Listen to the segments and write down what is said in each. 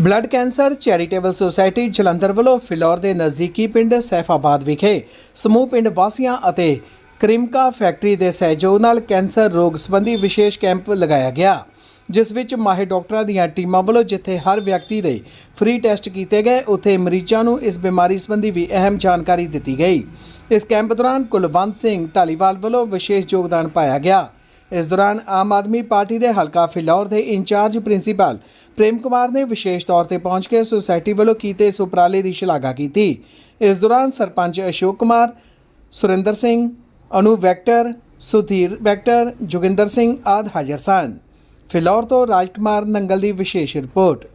Blood cancer charitable society Jalandhar ਵੱਲੋਂ ਫਿਲੌਰ ਦੇ ਨਜ਼ਦੀਕੀ ਪਿੰਡ ਸੈਫਾਬਾਦ ਵਿਖੇ ਸਮੂਹ ਪਿੰਡ ਵਾਸੀਆਂ ਅਤੇ ਕ੍ਰਿਮਕਾ ਫੈਕਟਰੀ ਦੇ ਸਹਿਯੋਗ ਨਾਲ ਕੈਂਸਰ ਰੋਗ ਸੰਬੰਧੀ ਵਿਸ਼ੇਸ਼ ਕੈਂਪ ਲਗਾਇਆ ਗਿਆ, ਜਿਸ ਵਿੱਚ ਮਾਹਿਰ ਡਾਕਟਰਾਂ ਦੀਆਂ ਟੀਮਾਂ ਵੱਲੋਂ ਜਿੱਥੇ ਹਰ ਵਿਅਕਤੀ ਦੇ ਫ੍ਰੀ ਟੈਸਟ ਕੀਤੇ ਗਏ, ਉੱਥੇ ਮਰੀਜ਼ਾਂ ਨੂੰ ਇਸ ਬਿਮਾਰੀ ਸੰਬੰਧੀ ਵੀ ਅਹਿਮ ਜਾਣਕਾਰੀ ਦਿੱਤੀ ਗਈ। ਇਸ ਕੈਂਪ ਦੌਰਾਨ ਕੁਲਵੰਤ ਸਿੰਘ ਧਾਲੀਵਾਲ ਵੱਲੋਂ ਵਿਸ਼ੇਸ਼ ਯੋਗਦਾਨ ਪਾਇਆ ਗਿਆ। ਇਸ ਦੌਰਾਨ ਆਮ ਆਦਮੀ ਪਾਰਟੀ ਦੇ ਹਲਕਾ ਫਿਲੌਰ ਦੇ ਇੰਚਾਰਜ ਪ੍ਰਿੰਸੀਪਲ ਪ੍ਰੇਮ ਕੁਮਾਰ ਨੇ ਵਿਸ਼ੇਸ਼ ਤੌਰ ਤੇ ਪਹੁੰਚ ਕੇ ਸੁਸਾਇਟੀ ਵੱਲੋਂ ਕੀਤੇ ਇਸ ਉਪਰਾਲੇ ਦੀ ਸ਼ਲਾਘਾ ਕੀਤੀ। ਇਸ ਦੌਰਾਨ ਸਰਪੰਚ ਅਸ਼ੋਕ ਕੁਮਾਰ, ਸੁਰਿੰਦਰ ਸਿੰਘ, ਅਨੂ ਵੈਕਟਰ, ਸੁਧੀਰ ਵੈਕਟਰ, ਜੋਗਿੰਦਰ ਸਿੰਘ ਆਦ ਹਾਜ਼ਰ ਸਨ। ਫਿਲੌਰ ਤੋਂ ਰਾਜਕੁਮਾਰ ਨੰਗਲ ਦੀ ਵਿਸ਼ੇਸ਼ ਰਿਪੋਰਟ।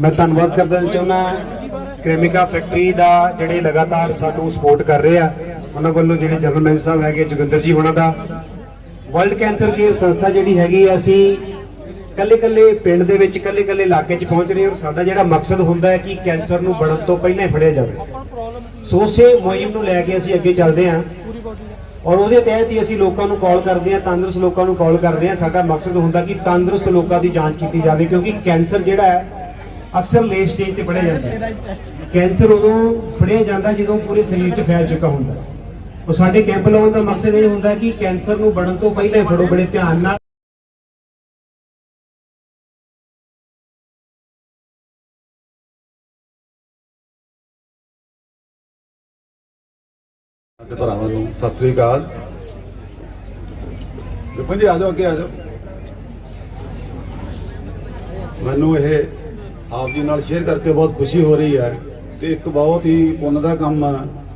ਮੈਂ ਧੰਨਵਾਦ ਕਰਨਾ ਚਾਹੁੰਦਾ ਕ੍ਰੇਮਿਕਾ ਫੈਕਟਰੀ ਦਾ ਜਿਹੜੇ ਲਗਾਤਾਰ ਸਾਨੂੰ ਸਪੋਰਟ ਕਰ ਰਹੇ ਆ, ਉਹਨਾਂ ਵੱਲੋਂ ਜਿਹੜੇ ਜਨਰਲ ਮੈਨੇਜਰ ਸਾਹਿਬ ਹੈਗੇ, ਜੋਗਿੰਦਰ ਜੀ ਉਹਨਾਂ ਦਾ ਵਰਲਡ ਕੈਂਸਰ ਕੇਅਰ ਸੰਸਥਾ ਜਿਹੜੀ ਹੈਗੀ ਅਸੀਂ ਕੱਲੇ ਕੱਲੇ ਪਿੰਡ ਦੇ ਵਿੱਚ ਕੱਲੇ ਕੱਲੇ ਇਲਾਕੇ 'ਚ ਪਹੁੰਚ ਰਹੇ ਹਾਂ ਔਰ ਸਾਡਾ ਜਿਹੜਾ ਮਕਸਦ ਹੁੰਦਾ ਹੈ ਕਿ ਕੈਂਸਰ ਨੂੰ ਬਣਨ ਤੋਂ ਪਹਿਲਾਂ ਹੀ ਫੜਿਆ ਜਾਵੇ। ਸੋ ਉਸੇ ਮੁਹਿੰਮ ਨੂੰ ਲੈ ਕੇ ਅਸੀਂ ਅੱਗੇ ਚੱਲਦੇ ਹਾਂ ਔਰ ਉਹਦੇ ਤਹਿਤ ਹੀ ਅਸੀਂ ਲੋਕਾਂ ਨੂੰ ਕਾਲ ਕਰਦੇ ਹਾਂ, ਤੰਦਰੁਸਤ ਲੋਕਾਂ ਨੂੰ ਕਾਲ ਕਰਦੇ ਹਾਂ। ਸਾਡਾ ਮਕਸਦ ਹੁੰਦਾ ਕਿ ਤੰਦਰੁਸਤ ਲੋਕਾਂ ਦੀ ਜਾਂਚ ਕੀਤੀ ਜਾਵੇ, ਕਿਉਂਕਿ ਕੈਂਸਰ ਜਿਹੜਾ ਹੈ ਅਕਸਰ ਲੇਟ ਸਟੇਜ ਤੇ ਫੜਿਆ ਜਾਂਦਾ ਹੈ ਕੈਂਸਰ ਉਦੋਂ ਫੜਿਆ ਜਾਂਦਾ ਜਦੋਂ ਪੂਰੇ ਸਰੀਰ 'ਚ ਫੈਲ ਚੁੱਕਾ ਹੁੰਦਾ। ਉਹ ਸਾਡੇ ਕੈਂਪ ਲਾਉਣ ਦਾ ਮਕਸਦ ਇਹ ਹੁੰਦਾ ਕਿ ਕੈਂਸਰ ਨੂੰ ਬਣਨ ਤੋਂ ਪਹਿਲਾਂ ਹੀ ਫੜੋ ਬੜੇ ਧਿਆਨ ਨਾਲ। ਤੇ ਭਰਾਵਾਂ ਨੂੰ ਸਤਿ ਸ੍ਰੀ ਅਕਾਲ। ਵਿਪਨ ਜੀ ਆ ਜਾਓ ਅੱਗੇ ਆ ਜਾਓ। ਮੈਨੂੰ ਇਹ ਆਪ ਜੀ ਨਾਲ ਸ਼ੇਅਰ ਕਰਕੇ ਬਹੁਤ ਖੁਸ਼ੀ ਹੋ ਰਹੀ ਹੈ ਕਿ ਇੱਕ ਬਹੁਤ ਹੀ ਪੁੰਨ ਦਾ ਕੰਮ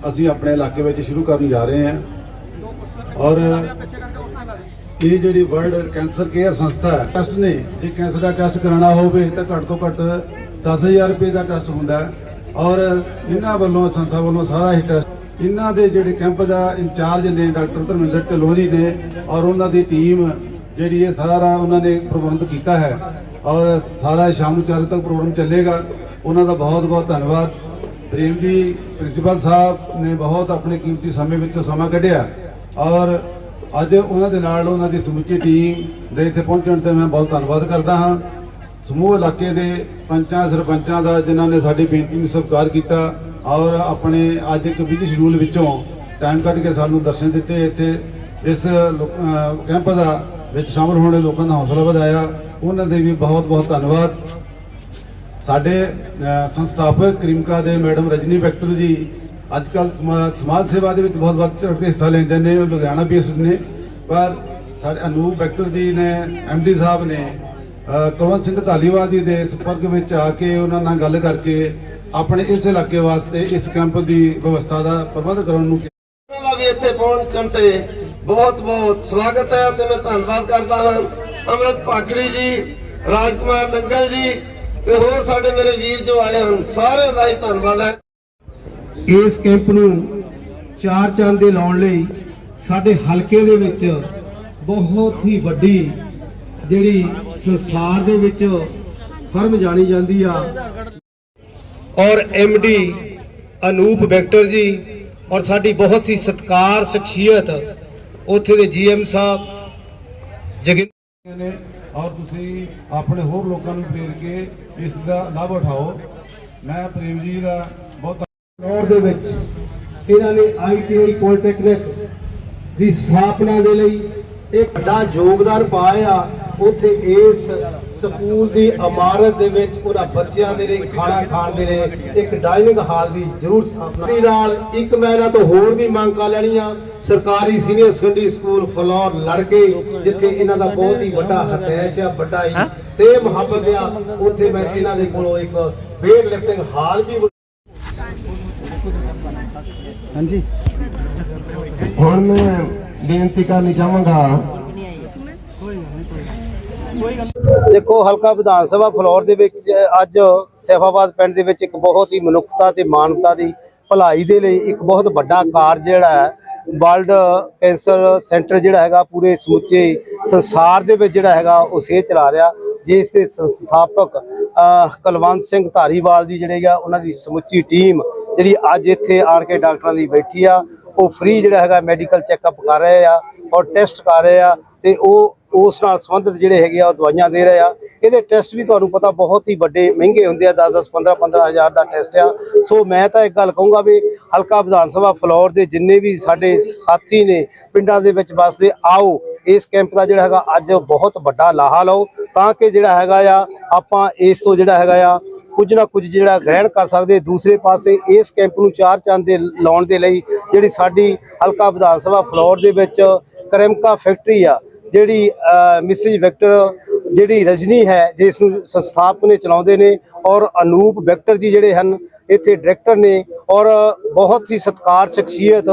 ਅਸੀਂ ਆਪਣੇ ਇਲਾਕੇ ਵਿੱਚ ਸ਼ੁਰੂ ਕਰਨ ਜਾ ਰਹੇ ਹਾਂ। ਔਰ ਇਹ ਜਿਹੜੀ ਵਰਲਡ ਕੈਂਸਰ ਕੇਅਰ ਸੰਸਥਾ ਹੈ ਟੈਸਟ ਨੇ, ਜੇ ਕੈਂਸਰ ਦਾ ਟੈਸਟ ਕਰਾਉਣਾ ਹੋਵੇ ਤਾਂ ਘੱਟ ਤੋਂ ਘੱਟ 10000 ਰੁਪਏ ਦਾ ਟੈਸਟ ਹੁੰਦਾ ਔਰ ਇਹਨਾਂ ਵੱਲੋਂ, ਸੰਸਥਾ ਵੱਲੋਂ ਸਾਰਾ ਹੀ ਟੈਸਟ ਇਹਨਾਂ ਦੇ ਜਿਹੜੇ ਕੈਂਪ ਦਾ ਇੰਚਾਰਜ ਨੇ ਡਾਕਟਰ ਧਰਮਿੰਦਰ ਢਿੱਲੋਂ ਨੇ ਔਰ ਉਹਨਾਂ ਦੀ ਟੀਮ ਜਿਹੜੀ ਇਹ ਸਾਰਾ ਉਹਨਾਂ ਨੇ ਪ੍ਰਬੰਧ ਕੀਤਾ ਹੈ। ਔਰ ਸਾਰਾ ਸ਼ਾਮ ਨੂੰ ਚਾਰ ਤੱਕ ਪ੍ਰੋਗਰਾਮ ਚੱਲੇਗਾ। ਉਹਨਾਂ ਦਾ ਬਹੁਤ ਬਹੁਤ ਧੰਨਵਾਦ। ਪ੍ਰੇਮ ਜੀ, ਪ੍ਰਿੰਸੀਪਲ ਸਾਹਿਬ ਨੇ ਬਹੁਤ ਆਪਣੇ ਕੀਮਤੀ ਸਮੇਂ ਵਿੱਚੋਂ ਸਮਾਂ ਕੱਢਿਆ। ਔਰ ਅੱਜ ਉਹਨਾਂ ਦੇ ਨਾਲ ਉਹਨਾਂ ਦੀ ਸਮੁੱਚੀ ਟੀਮ ਦੇ ਇੱਥੇ ਪਹੁੰਚਣ ਤੇ ਮੈਂ ਬਹੁਤ ਧੰਨਵਾਦ ਕਰਦਾ ਹਾਂ। ਸਮੂਹ ਇਲਾਕੇ ਦੇ ਪੰਚਾਂ, ਸਰਪੰਚਾਂ ਦਾ ਜਿਨ੍ਹਾਂ ਨੇ ਸਾਡੀ ਬੇਨਤੀ ਨੂੰ ਸਵੀਕਾਰ ਕੀਤਾ ਔਰ ਆਪਣੇ ਅੱਜ ਇੱਕ ਬਿਜ਼ੀ ਸ਼ਡਿਊਲ ਵਿੱਚੋਂ ਟਾਈਮ ਕੱਢ ਕੇ ਸਾਨੂੰ ਦਰਸ਼ਨ ਦਿੱਤੇ ਇੱਥੇ। ਇਸ ਕੈਂਪ ਦਾ ਵਿੱਚ ਸ਼ਾਮਲ ਹੋਣ ਵਾਲੇ ਲੋਕਾਂ ਦਾ ਹੌਸਲਾ ਵਧਾਇਆ। ਉਹਨਾਂ ਦੇ ਵੀ ਬਹੁਤ ਬਹੁਤ ਧੰਨਵਾਦ। ਸਾਡੇ ਸੰਸਥਾਪਕ ਕ੍ਰਿਮਕਾ ਦੇ ਮੈਡਮ ਰਜਨੀ ਬੈਕਟਰ ਜੀ ਅੱਜ ਕੱਲ ਸਮਾਜ ਸੇਵਾ ਦੇ ਵਿੱਚ ਬਹੁਤ ਵੱਧ ਚੜ੍ਹ ਕੇ ਹਿੱਸਾ ਲੈਂਦੇ ਨੇ ਲੁਧਿਆਣਾ ਬੇਸਡ ਨੇ। ਪਰ ਸਾਡੇ ਅਨੂਪ ਬੈਕਟਰ ਜੀ ਨੇ ਐਮਡੀ ਸਾਹਿਬ ਨੇ ਅਹ, ਸਿੰਘ ਧਾਲੀਵਾਲ ਜੀ ਦੇ ਸੰਪਰਕ ਵਿੱਚ ਆ ਕੇ ਉਹਨਾਂ ਨਾਲ ਗੱਲ ਕਰਕੇ ਆਪਣੇ ਇਸ ਇਲਾਕੇ ਵਾਸਤੇ ਇਸ ਕੈਂਪ ਦੀ ਵਿਵਸਥਾ ਦਾ ਪ੍ਰਬੰਧ ਕਰਨ ਨੂੰ ਕਿਹਾ। ਵੀ ਇੱਥੇ ਪਹੁੰਚਣ ਤੇ ਬਹੁਤ ਬਹੁਤ ਸਵਾਗਤ ਹੈ ਤੇ ਮੈਂ ਧੰਨਵਾਦ ਕਰਦਾ ਹਾਂ ਅਮਰਤ ਪਾਖੜੀ ਜੀ, ਰਾਜਕੁਮਾਰ ਨੰਗਲ ਜੀ ਤੇ ਹੋਰ ਸਾਡੇ ਮੇਰੇ ਵੀਰ ਜੋ ਆਏ ਹਨ, ਸਾਰਿਆਂ ਦਾ ਹੀ ਧੰਨਵਾਦ ਹੈ। ਇਸ ਕੈਂਪ ਨੂੰ ਚਾਰ ਚੰਦ ਦੇ ਲਾਉਣ ਲਈ ਸਾਡੇ ਹਲਕੇ ਦੇ ਵਿੱਚ ਬਹੁਤ ਹੀ ਵੱਡੀ ਜਿਹੜੀ ਸੰਸਾਰ ਦੇ ਵਿੱਚ ਫਰਮ ਜਾਣੀ ਜਾਂਦੀ ਆ। ਔਰ ਡੀ ਅਨੂਪ ਵੈਕਟਰ ਜੀ ਔਰ ਸਾਡੀ ਬਹੁਤ ਹੀ ਸਤਕਾਰ, ਸ਼ਖਸੀਅਤ ਉੱਥੇ ਦੇ ਜੀਐਮ ਸਾਹਿਬ, ਜਗਿੰਦਰ ਨੇ, ਔਰ ਤੁਸੀਂ ਆਪਣੇ ਹੋਰ ਲੋਕਾਂ ਨੂੰ ਪ੍ਰੇਰ ਕੇ ਇਸ ਦਾ ਲਾਭ ਉਠਾਓ। ਮੈਂ ਪ੍ਰੇਮ ਜੀ ਦਾ ਬਹੁਤ ਫਲੋਰ ਦੇ ਵਿੱਚ ਇਹਨਾਂ ਨੇ ਆਈਟੀਆਈ ਪੋਲੀਟੈਕਨਿਕ ਦੀ ਸਥਾਪਨਾ ਦੇ ਲਈ ਇੱਕ ਵੱਡਾ ਯੋਗਦਾਨ ਪਾਇਆ। ਉੱਥੇ ਇਸ ਸਕੂਲ ਦੀ ਇਮਾਰਤ ਦੇ ਵਿੱਚ ਉਹਨਾਂ ਬੱਚਿਆਂ ਦੇ ਲਈ ਖਾਣਾ ਖਾਣ ਦੇ ਲਈ ਇੱਕ ਡਾਈਨਿੰਗ ਹਾਲ ਦੀ ਜ਼ਰੂਰ ਸਥਾਪਨਾ ਦੇ ਨਾਲ ਇੱਕ ਮੈਂ ਇਹਨਾਂ ਤੋਂ ਹੋਰ ਵੀ ਮੰਗ ਕਰ ਲੈਣੀਆਂ। ਸਰਕਾਰੀ ਸੀਨੀਅਰ ਸੈਕੰਡਰੀ ਸਕੂਲ ਫਲੋਰ ਲੜਕੇ ਜਿੱਥੇ ਇਹਨਾਂ ਦਾ ਬਹੁਤ ਹੀ ਵੱਡਾ ਹਤੈਸ਼ ਆ ਵੱਡਾ ਹੀ ਤੇ ਮੁਹੱਬਤ ਆ ਉੱਥੇ ਮੈਂ ਇਹਨਾਂ ਦੇ ਕੋਲੋਂ ਇੱਕ ਵੇਟ ਲਿਫਟਿੰਗ ਹਾਲ ਵੀ ਹੁਣ ਮੈਂ ਬੇਨਤੀ ਕਰਨੀ ਚਾਹਾਂਗਾ ਦੇਖੋ ਹਲਕਾ ਵਿਧਾਨ ਸਭਾ ਫਲੋਰ ਦੇ ਵਿੱਚ ਅੱਜ ਸੈਫਾਬਾਦ ਪਿੰਡ ਦੇ ਵਿੱਚ ਇੱਕ ਬਹੁਤ ਹੀ ਮਨੁੱਖਤਾ ਤੇ ਮਾਨਵਤਾ ਦੀ ਭਲਾਈ ਦੇ ਲਈ ਇੱਕ ਬਹੁਤ ਵੱਡਾ ਕਾਰਜ ਜਿਹੜਾ ਹੈ ਵਰਲਡ ਕੈਂਸਰ ਸੈਂਟਰ ਜਿਹੜਾ ਹੈਗਾ ਪੂਰੇ ਸਮੁੱਚੇ ਸੰਸਾਰ ਦੇ ਵਿੱਚ ਜਿਹੜਾ ਹੈਗਾ ਉਹ ਸੇਧ ਚਲਾ ਰਿਹਾ। ਜਿਸ ਦੇ ਸੰਸਥਾਪਕ ਅਹ, ਕੁਲਵੰਤ ਸਿੰਘ ਧਾਰੀਵਾਲ ਦੀ ਜਿਹੜੇ ਆ ਉਹਨਾਂ ਦੀ ਸਮੁੱਚੀ ਟੀਮ ਜਿਹੜੀ ਅੱਜ ਇੱਥੇ ਆਣ ਕੇ ਡਾਕਟਰਾਂ ਦੀ ਬੈਠੀ ਆ ਉਹ ਫ੍ਰੀ ਜਿਹੜਾ ਹੈਗਾ ਮੈਡੀਕਲ ਚੈੱਕਅਪ ਕਰ ਰਹੇ ਆ ਔਰ ਟੈਸਟ ਕਰ ਰਹੇ ਆ ਤੇ ਉਹ ਉਸ ਨਾਲ ਸੰਬੰਧਿਤ ਜਿਹੜੇ ਹੈਗੇ ਆ, ਉਹ ਦਵਾਈਆਂ ਦੇ ਰਹੇ ਆ। ਇਹਦੇ ਟੈਸਟ ਵੀ ਤੁਹਾਨੂੰ ਪਤਾ ਬਹੁਤ ਹੀ ਵੱਡੇ, ਮਹਿੰਗੇ ਹੁੰਦੇ ਆ 10 10 15 15 ਹਜ਼ਾਰ ਦਾ ਟੈਸਟ ਆ। ਸੋ ਮੈਂ ਤਾਂ ਇੱਕ ਗੱਲ ਕਹੂੰਗਾ ਵੀ ਹਲਕਾ ਵਿਧਾਨ ਸਭਾ ਫਲੋਰ ਦੇ ਜਿੰਨੇ ਵੀ ਸਾਡੇ ਸਾਥੀ ਨੇ ਪਿੰਡਾਂ ਦੇ ਵਿੱਚ ਵੱਸਦੇ ਆਓ, ਇਸ ਕੈਂਪ ਦਾ ਜਿਹੜਾ ਹੈਗਾ, ਅੱਜ ਬਹੁਤ ਵੱਡਾ ਲਾਹਾ ਲਓ। ਤਾਂ ਕਿ ਜਿਹੜਾ ਹੈਗਾ ਆ, ਆਪਾਂ ਇਸ ਤੋਂ ਜਿਹੜਾ ਹੈਗਾ ਆ, ਕੁਝ ਨਾ ਕੁਝ ਜਿਹੜਾ ਗ੍ਰਹਿਣ ਕਰ ਸਕਦੇ, ਦੂਸਰੇ ਪਾਸੇ ਇਸ ਕੈਂਪ ਨੂੰ ਚਾਰ ਚੰਦ ਦੇ ਲਾਉਣ ਦੇ ਲਈ ਜਿਹੜੀ ਸਾਡੀ ਹਲਕਾ ਵਿਧਾਨ ਸਭਾ ਫਲੋਰ ਦੇ ਵਿੱਚ ਕਰਮਕਾ ਫੈਕਟਰੀ ਆ ਜਿਹੜੀ ਮਿਸਿਸ ਵਿਕਟਰ ਜਿਹੜੀ ਰਜਨੀ ਹੈ, ਜਿਸ ਨੂੰ ਸੰਸਥਾਪਕ ਨੇ ਚਲਾਉਂਦੇ ਨੇ ਔਰ ਅਨੂਪ ਵਿਕਟਰ ਜੀ ਜਿਹੜੇ ਹਨ, ਇੱਥੇ ਡਾਇਰੈਕਟਰ ਨੇ ਔਰ ਬਹੁਤ ਹੀ ਸਤਕਾਰ, ਸ਼ਖਸੀਅਤ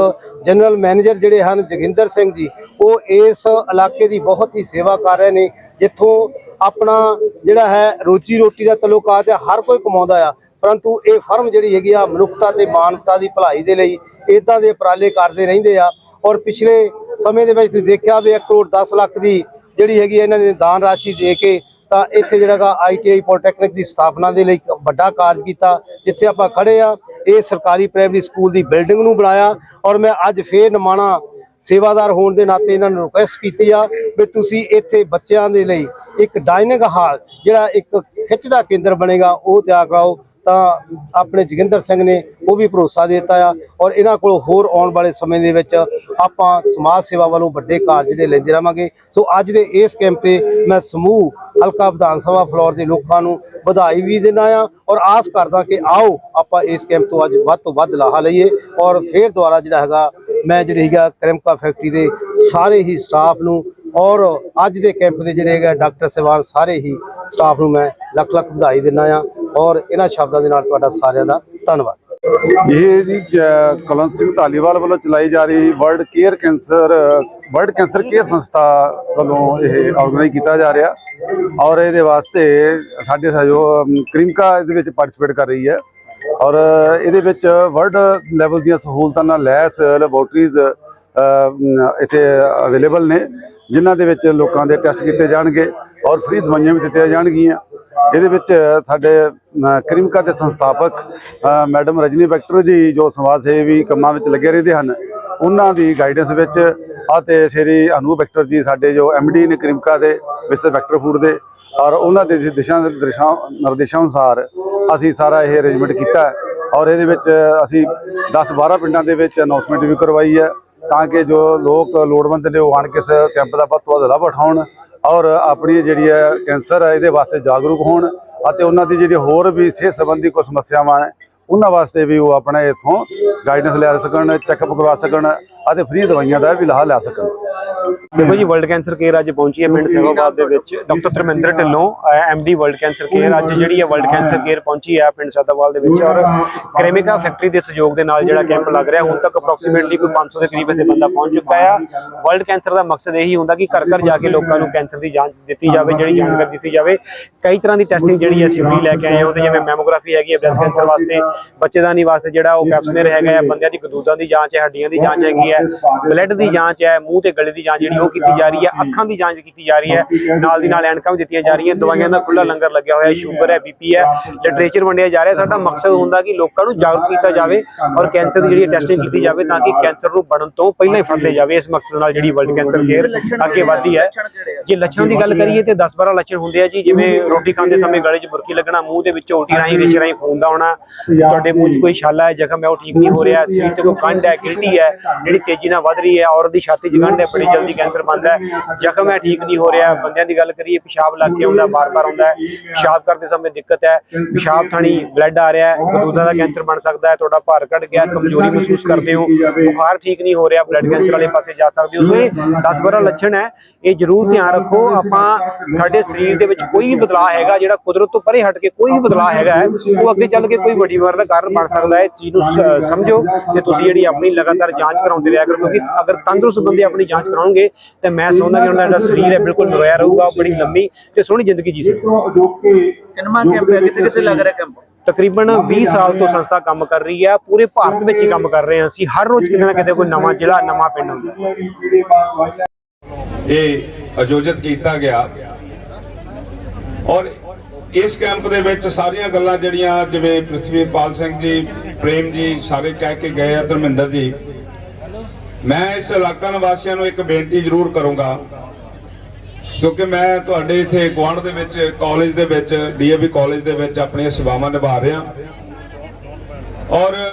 ਜਨਰਲ ਮੈਨੇਜਰ ਜਿਹੜੇ ਹਨ, ਜੋਗਿੰਦਰ ਸਿੰਘ ਜੀ, ਉਹ ਇਸ ਇਲਾਕੇ ਦੀ ਬਹੁਤ ਹੀ ਸੇਵਾ ਕਰ ਰਹੇ ਨੇ, ਜਿੱਥੋਂ ਆਪਣਾ ਜਿਹੜਾ ਹੈ ਰੋਜੀ ਰੋਟੀ ਦਾ ਤਲੁਕਾਤ ਹੈ ਹਰ ਕੋਈ ਕਮਾਉਂਦਾ ਆ, ਪਰੰਤੂ ਇਹ ਫਰਮ ਜਿਹੜੀ ਹੈਗੀ ਆ ਮਨੁੱਖਤਾ ਤੇ ਮਾਨਵਤਾ ਦੀ ਭਲਾਈ ਦੇ ਲਈ ਇਦਾਂ ਦੇ ਉਪਰਾਲੇ ਕਰਦੇ ਰਹਿੰਦੇ ਆ ਔਰ ਪਿਛਲੇ ਸਮੇਂ ਦੇ ਵਿੱਚ ਤੁਸੀਂ ਦੇਖਿਆ ਵੀ 1 ਕਰੋੜ 10 ਲੱਖ ਦੀ ਜਿਹੜੀ ਹੈਗੀ ਆ ਇਹਨਾਂ ਨੇ ਦਾਨ ਰਾਸ਼ੀ ਦੇ ਕੇ ਤਾਂ ਇੱਥੇ ਜਿਹੜਾ ਗਾ ਆਈਟੀਆਈ ਪੋਲੀਟੈਕਨਿਕ ਦੀ ਸਥਾਪਨਾ ਦੇ ਲਈ ਵੱਡਾ ਕਾਰਜ ਕੀਤਾ, ਜਿੱਥੇ ਆਪਾਂ ਖੜੇ ਆ, ਇਹ ਸਰਕਾਰੀ ਪ੍ਰਾਇਮਰੀ ਸਕੂਲ ਦੀ ਬਿਲਡਿੰਗ ਨੂੰ ਬਣਾਇਆ ਔਰ ਮੈਂ ਅੱਜ ਫੇਰ ਨਮਾਣਾ ਸੇਵਾਦਾਰ ਹੋਣ ਦੇ ਨਾਤੇ ਇਹਨਾਂ ਨੂੰ ਰਿਕੁਐਸਟ ਕੀਤੀ ਆ ਵੀ ਤੁਸੀਂ ਇੱਥੇ ਬੱਚਿਆਂ ਦੇ ਲਈ ਇੱਕ ਡਾਈਨਿੰਗ ਹਾਲ ਜਿਹੜਾ ਇੱਕ ਖਿੱਚ ਦਾ ਕੇਂਦਰ ਬਣੇਗਾ, ਉਹ ਤਿਆਰ ਕਰਾਓ। ਤਾਂ ਆਪਣੇ ਜੋਗਿੰਦਰ ਸਿੰਘ ਨੇ ਉਹ ਵੀ ਭਰੋਸਾ ਦੇ ਦਿੱਤਾ ਆ ਔਰ ਇਹਨਾਂ ਕੋਲ ਹੋਰ ਆਉਣ ਵਾਲੇ ਸਮੇਂ ਦੇ ਵਿੱਚ ਆਪਾਂ ਸਮਾਜ ਸੇਵਾ ਵੱਲੋਂ ਵੱਡੇ ਕਾਰਜ ਜਿਹੜੇ ਲੈਂਦੇ ਰਵਾਂਗੇ ਸੋ ਅੱਜ ਦੇ ਇਸ ਕੈਂਪ ਤੇ ਮੈਂ ਸਮੂਹ ਹਲਕਾ ਵਿਧਾਨ ਸਭਾ ਫਲੋਰ ਦੇ ਲੋਕਾਂ ਨੂੰ ਵਧਾਈ ਵੀ ਦਿੰਦਾ ਆ ਔਰ ਆਸ ਕਰਦਾ ਕਿ ਆਓ ਆਪਾਂ ਇਸ ਕੈਂਪ ਤੋਂ ਅੱਜ ਵੱਧ ਤੋਂ ਵੱਧ ਲਾਹਾ ਲਈਏ ਔਰ ਫੇਰ ਦੁਆਰਾ ਜਿਹੜਾ ਹੈਗਾ ਮੈਂ ਜਿਹੜੀ ਹੈਗਾ ਕਰਮਕਾ ਫੈਕਟਰੀ ਦੇ ਸਾਰੇ ਹੀ ਸਟਾਫ ਨੂੰ ਔਰ ਅੱਜ ਦੇ ਕੈਂਪ ਦੇ ਜਿਹੜੇ ਹੈਗਾ ਡਾਕਟਰ ਸਹਿਬਾਨ ਸਾਰੇ ਹੀ ਸਟਾਫ ਨੂੰ ਮੈਂ ਲੱਖ ਲੱਖ ਵਧਾਈ ਦਿੰਦਾ ਆ। ਔਰ ਇਹਨਾਂ ਸ਼ਬਦਾਂ ਦੇ ਨਾਲ ਤੁਹਾਡਾ ਸਾਰਿਆਂ ਦਾ ਧੰਨਵਾਦ। ਇਹ ਜੀ ਜ- ਸਿੰਘ ਧਾਲੀਵਾਲ ਵੱਲੋਂ ਚਲਾਈ ਜਾ ਰਹੀ world care cancer, world cancer care ਸੰਸਥਾ ਵੱਲੋਂ ਇਹ ਆਰਗੇਨਾਈਜ਼ ਕੀਤਾ ਜਾ ਰਿਹਾ ਔਰ ਇਹਦੇ ਵਾਸਤੇ ਸਾਡੇ ਸਹਿਯੋਗ ਕ੍ਰਿਮਕਾ ਇਹਦੇ ਵਿੱਚ ਪਾਰਟਿਸਿਪੇਟ ਕਰ ਰਹੀ ਹੈ ਔਰ ਇਹਦੇ ਵਿੱਚ ਵਰਲਡ ਲੈਵਲ ਦੀਆਂ ਸਹੂਲਤਾਂ ਨਾਲ ਲੈਸ ਲੈਬੋਰਟਰੀਜ਼ ਇੱਥੇ ਅਵੇਲੇਬਲ ਨੇ, ਜਿਨ੍ਹਾਂ ਦੇ ਵਿੱਚ ਲੋਕਾਂ ਦੇ ਟੈਸਟ ਕੀਤੇ ਜਾਣਗੇ ਔਰ ਫ੍ਰੀ ਦਵਾਈਆਂ ਵੀ ਦਿੱਤੀਆਂ ਜਾਣਗੀਆਂ। ਇਹਦੇ ਵਿੱਚ ਸਾਡੇ ਅਮ, ਕ੍ਰਿਮਕਾ ਦੇ ਸੰਸਥਾਪਕ ਮੈਡਮ ਰਜਨੀ ਬੈਕਟਰ ਜੀ ਜੋ ਸਮਾਜ ਸੇਵੀ ਕੰਮਾਂ ਵਿੱਚ ਲੱਗੇ ਰਹਿੰਦੇ ਹਨ ਉਹਨਾਂ ਦੀ ਗਾਈਡੈਂਸ ਵਿੱਚ ਅਤੇ ਸ਼੍ਰੀ ਅਨੂਪ ਵੈਕਟਰ ਜੀ ਸਾਡੇ ਜੋ ਐਮਡੀ ਨੇ ਕ੍ਰਿਮਕਾ ਦੇ ਮਿਸਟਰ ਬੈਕਟਰ ਫੂਡ ਦੇ ਔਰ ਉਹਨਾਂ ਦੇ ਦਿਸ਼ਾ ਨਿਰਦੇਸ਼ਾਂ ਨਿਰਦੇਸ਼ਾਂ ਅਨੁਸਾਰ ਅਸੀਂ ਸਾਰਾ ਇਹ ਅਰੇਂਜਮੈਂਟ ਕੀਤਾ ਔਰ ਇਹਦੇ ਵਿੱਚ ਅਸੀਂ 10-12 ਪਿੰਡਾਂ ਦੇ ਵਿੱਚ ਅਨਾਉਂਸਮੈਂਟ ਵੀ ਕਰਵਾਈ ਹੈ ਤਾਂ ਕਿ ਜੋ ਲੋਕ ਲੋੜਵੰਦ ਨੇ ਉਹ ਆਣ ਕੇ ਇਸ ਕੈਂਪ ਦਾ ਵੱਧ ਤੋਂ ਵੱਧ ਲਾਭ ਉਠਾਉਣ। ਔਰ ਆਪਣੀ ਜਿਹੜੀ ਹੈ ਕੈਂਸਰ ਹੈ, ਇਹਦੇ ਵਾਸਤੇ ਜਾਗਰੂਕ ਹੋਣ ਅਤੇ ਉਹਨਾਂ ਦੀ ਜਿਹੜੀ ਹੋਰ ਵੀ ਸਿਹਤ ਸੰਬੰਧੀ ਕੋਈ ਸਮੱਸਿਆਵਾਂ ਹੈ, ਉਹਨਾਂ ਵਾਸਤੇ ਵੀ ਉਹ ਆਪਣਾ ਇੱਥੋਂ ਗਾਈਡੈਂਸ ਲੈ ਸਕਣ ਚੈੱਕਅਪ ਕਰਵਾ ਸਕਣ ਅਤੇ ਫ੍ਰੀ ਦਵਾਈਆਂ ਦਾ ਵੀ ਲਾਹਾ ਲੈ ਸਕਣ। ਦੇਖੋ ਜੀ ਵਰਲਡ ਕੈਂਸਰ ਕੇਅਰ ਅੱਜ ਪਹੁੰਚੀ ਹੈ ਪਿੰਡ ਸੇਵਾਬਾਦ ਦੇ ਵਿੱਚ। Doctor Dharminder Dhillon MD world cancer care ਅੱਜ ਜਿਹੜੀ ਹੈ ਵਰਲਡ ਕੈਂਸਰ ਕੇਅਰ ਪਹੁੰਚੀ ਹੈ ਪਿੰਡ ਸੇਵਾਬਾਦ ਦੇ ਵਿੱਚ। ਔਰ ਕ੍ਰੈਮਿਕਾ ਫੈਕਟਰੀ ਦੇ ਸਹਿਯੋਗ ਦੇ ਨਾਲ ਜਿਹੜਾ ਕੈਂਪ ਲੱਗ ਰਿਹਾ ਹੁਣ ਤੱਕ ਅਪਰੋਕਸੀਮੇਟਲੀ ਕੋਈ 500 ਦੇ ਕਰੀਬ ਇੱਥੇ ਬੰਦਾ ਪਹੁੰਚ ਚੁੱਕਾ ਹੈ। ਵਰਲਡ ਕੈਂਸਰ ਦਾ ਮਕਸਦ ਇਹੀ ਹੁੰਦਾ ਕਿ ਘਰ ਘਰ ਜਾ ਕੇ ਲੋਕਾਂ ਨੂੰ ਕੈਂਸਰ ਦੀ ਜਾਂਚ ਦਿੱਤੀ ਜਾਵੇ ਜਿਹੜੀ ਜਾਣਕਾਰੀ ਦਿੱਤੀ ਜਾਵੇ। ਕਈ ਤਰ੍ਹਾਂ ਦੀ ਟੈਸਟਿੰਗ ਜਿਹੜੀ ਅਸੀਂ ਫ੍ਰੀ ਲੈ ਕੇ ਆਏ ਉਹਦੇ ਜਿਵੇਂ ਮੈਮੋਗ੍ਰਾਫੀ ਹੈਗੀ ਹੈ ਬ੍ਰੈਸਟ ਕੈਂਸਰ ਵਾਸਤੇ। ਬੱਚੇਦਾਨੀ ਵਾਸਤੇ ਜਿਹੜਾ ਉਹ ਪੈਪਸਮੀਅਰ ਹੈਗਾ ਹੈ ਬੰਦਿਆਂ ਦੀ ਗਦੂਦਾਂ ਦੀ ਜਾਂਚ ਹੈ ਹੱਡੀਆਂ ਦੀ ਜਾਂਚ ਹੈਗੀ ਹੈ ਬਲੱਡ ਦੀ ਜਾਂਚ ਹੈ ਮੂੰਹ ਤੇ ਗਲੇ ਦੀ ਜਾਂਚ ਜਿਹੜੀ ਉਹ ਕੀਤੀ ਜਾ ਰਹੀ ਹੈ ਅੱਖਾਂ ਦੀ ਜਾਂਚ ਕੀਤੀ ਜਾ ਰਹੀ ਹੈ ਨਾਲ ਦੀ ਨਾਲ ਐਨਕਾਂ ਵੀ ਦਿੱਤੀਆਂ ਜਾ ਰਹੀਆਂ ਦਵਾਈਆਂ ਦਾ ਖੁੱਲਾ ਲੰਗਰ ਲੱਗਿਆ ਹੋਇਆ ਹੈ ਸ਼ੂਗਰ ਹੈ ਬੀਪੀ ਹੈ ਲਿਟਰੇਚਰ ਵੰਡਿਆ ਜਾ ਰਿਹਾ ਸਾਡਾ ਮਕਸਦ ਹੁੰਦਾ ਕਿ ਲੋਕਾਂ ਨੂੰ ਜਾਗਰੂਕ ਕੀਤਾ ਜਾਵੇ ਔਰ ਕੈਂਸਰ ਦੀ ਜਿਹੜੀ ਟੈਸਟਿੰਗ ਕੀਤੀ ਜਾਵੇ ਤਾਂ ਕਿ ਕੈਂਸਰ ਨੂੰ ਬਣਨ ਤੋਂ ਪਹਿਲਾਂ ਹੀ ਫੜ ਲਿਆ ਜਾਵੇ ਇਸ ਮਕਸਦ ਨਾਲ ਜਿਹੜੀ ਵਰਲਡ ਕੈਂਸਰ ਕੇਅਰ ਅੱਗੇ ਵਧਦੀ ਹੈ। ਜੇ ਲੱਛਣ ਦੀ ਗੱਲ ਕਰੀਏ ਤੇ 10-12 ਲੱਛਣ ਹੁੰਦੇ ਆ ਜੀ ਜਿਵੇਂ ਰੋਟੀ ਖਾਂਦੇ ਸਮੇਂ ਗਲੇ 'ਚ ਬੁਰਕੀ ਲੱਗਣਾ ਮੂੰਹ ਦੇ ਵਿੱਚ ਉਲਟੀ ਰਾਹੀਂ ਰਿਸ਼ ਰਾਹੀਂ ਖੂਨ ਦਾ ਆਉਣਾ ਤੁਹਾਡੇ ਮੂੰਹ 'ਚ ਕੋਈ ਛਾਲਾ ਹੈ ਜ਼ਖਮ ਹੈ ਉਹ ਠੀਕ ਨਹੀਂ ਹੋ ਰਿਹਾ ਸਰੀਰ ਤੇ ਕੋਈ ਕੰਡ ਹੈ ਗਿਲਟੀ ਹੈ ਜਿਹੜੀ ਤੇਜ਼ੀ ਨਾਲ ਵੱਧ ਰਹੀ ਹੈ ਔਰਤ ਦੀ ਛਾਤੀ 'ਚ ਗੰਢ ਹੈ ਬੜੀ ਜਲਦੀ ਕੈਂਸਰ ਬਣਦਾ ਹੈ। ਜ਼ਖਮ ਹੈ ਠੀਕ ਨਹੀਂ ਹੋ ਰਿਹਾ। ਬੰਦਿਆਂ ਦੀ ਗੱਲ ਕਰੀਏ ਪਿਸ਼ਾਬ ਲੱਗ ਕੇ ਆਉਂਦਾ ਬਾਰ-ਬਾਰ ਆਉਂਦਾ ਪਿਸ਼ਾਬ ਕਰਦੇ ਸਮੇਂ ਦਿੱਕਤ ਹੈ। ਪਿਸ਼ਾਬ ਥਾਣੀ ਬਲੱਡ ਆ ਰਿਹਾ ਹੈ। ਗਦੂਦਾਂ ਦਾ ਕੈਂਸਰ ਬਣ ਸਕਦਾ ਹੈ। ਤੁਹਾਡਾ ਭਾਰ ਘਟ ਗਿਆ ਕਮਜ਼ੋਰੀ ਮਹਿਸੂਸ ਕਰਦੇ ਹੋ। ਬੁਖਾਰ ਠੀਕ ਨਹੀਂ ਹੋ ਰਿਹਾ ਬਲੱਡ ਕੈਂਸਰ ਵਾਲੇ ਪਾਸੇ ਜਾ ਸਕਦੇ ਹੋ। ਸੋ ਇਹ 10-12 ਲੱਛਣ ਹੈ। ਇਹ ਜ਼ਰੂਰ ਧਿਆਨ ਰੱਖੋ। ਆਪਾਂ ਸਾਡੇ ਸਰੀਰ ਦੇ ਵਿੱਚ ਕੋਈ ਵੀ ਬਦਲਾਅ ਹੈਗਾ ਜਿਹੜਾ ਕੁਦਰਤ ਤੋਂ ਪਰੇ ਹਟ ਕੇ ਕੋਈ ਵੀ ਬਦਲਾਅ ਹੈਗਾ ਹੈ, ਉਹ ਅੱਗੇ ਚੱਲ ਕੇ ਕੋਈ ਵੱਡੀ ਬਿਮਾਰੀ ਦਾ ਕਾਰਨ ਬਣ ਸਕਦਾ ਹੈ। ਇਸ ਚੀਜ਼ ਨੂੰ ਸਮਝੋ। ਤੇ ਤੁਸੀਂ ਜਿਹੜੀ ਆਪਣੀ ਲਗਾਤਾਰ ਜਾਂਚ ਕਰਾਉਂਦੇ ਰਿਹਾ ਕਰੋ। ਕਿਉਂਕਿ ਅਗਰ ਤੰਦਰੁਸਤ ਬੰਦੇ ਆਪਣੀ ਜਾਂਚ ਕਰਾਉਣਗੇ ਤੇ ਮੈਂ ਸਮਝਦਾ ਕਿ ਉਹਨਾਂ ਦਾ ਜਿਹੜਾ ਸਰੀਰ ਹੈ ਬਿਲਕੁਲ ਨਰੋਇਆ ਰਹੂਗਾ ਬੜੀ ਲੰਮੀ ਤੇ ਸੋਹਣੀ ਜ਼ਿੰਦਗੀ ਜੀ ਸਕਣਗੇ ਕਿੰਨਵਾਂ ਕੈਂਪ ਹੈ? ਕਿਤੇ ਕਿਤੇ ਲੱਗ ਰਿਹਾ ਕੈਂਪ ਤਕਰੀਬਨ 20 ਸਾਲ ਤੋਂ ਸੰਸਥਾ ਕੰਮ ਕਰ ਰਹੀ ਹੈ ਪੂਰੇ ਭਾਰਤ ਵਿੱਚ ਹੀ ਕੰਮ ਕਰ ਰਹੇ ਹਾਂ ਅਸੀਂ। ਹਰ ਰੋਜ਼ ਕਿਤੇ ਨਾ ਕਿਤੇ ਕੋਈ ਨਵਾਂ ਜ਼ਿਲ੍ਹਾ ਨਵਾਂ ਪਿੰਡ ਹੁੰਦਾ ਹੈ। ਇਹ ਆਯੋਜਿਤ ਕੀਤਾ ਗਿਆ। ਔਰ ਇਸ ਕੈਂਪ ਦੇ ਵਿੱਚ ਸਾਰੀਆਂ ਗੱਲਾਂ ਜਿਹੜੀਆਂ ਜਿਵੇਂ ਪ੍ਰਿਥਵੀਪਾਲ ਸਿੰਘ ਜੀ ਪ੍ਰੇਮ ਜੀ ਸਾਰੇ ਕਹਿ ਕੇ ਗਏ ਆ ਧਰਮਿੰਦਰ ਜੀ ਮੈਂ ਇਸ ਇਲਾਕਾ ਨਿਵਾਸੀਆਂ ਨੂੰ ਇੱਕ ਬੇਨਤੀ ਜ਼ਰੂਰ ਕਰੂੰਗਾ, ਕਿਉਂਕਿ ਮੈਂ ਤੁਹਾਡੇ ਇੱਥੇ ਗੁਆਂਢ ਦੇ ਵਿੱਚ ਕਾਲਜ ਦੇ ਵਿੱਚ ਡੀਏਵੀ ਕਾਲਜ ਦੇ ਵਿੱਚ ਆਪਣੀਆਂ ਸੇਵਾਵਾਂ ਨਿਭਾ ਰਿਹਾ। ਔਰ